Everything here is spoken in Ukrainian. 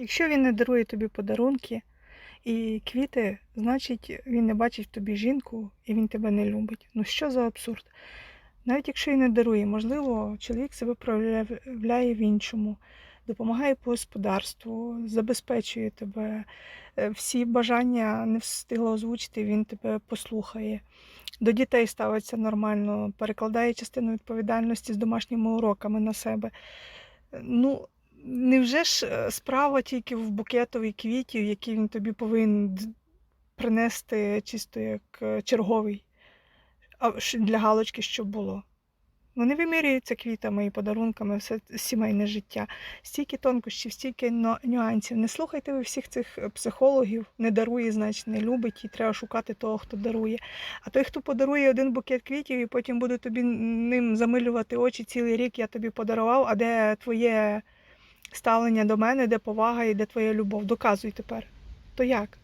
Якщо він не дарує тобі подарунки і квіти, значить він не бачить в тобі жінку і він тебе не любить. Ну що за абсурд? Навіть якщо і не дарує, можливо, чоловік себе проявляє в іншому, допомагає по господарству, забезпечує тебе. Е, Всі бажання не встигла озвучити, він тебе послухає. До дітей ставиться нормально, перекладає частину відповідальності з домашніми уроками на себе. Е, Ну, невже ж е, справа тільки в букетові квітів, які він тобі повинен принести чисто як е, черговий, для галочки, щоб було. Ну, не вимірюється квітами і подарунками все сімейне життя. Стільки тонкощів, стільки нюансів. Не слухайте ви всіх цих е, психологів, не дарує, значить не любить, і треба шукати того, хто дарує. А той, хто подарує один букет квітів, і потім буде тобі ним замилювати очі цілий рік, я тобі подарував, а де твоє ставлення до мене, де повага і де твоя любов? Доказуй тепер. То як?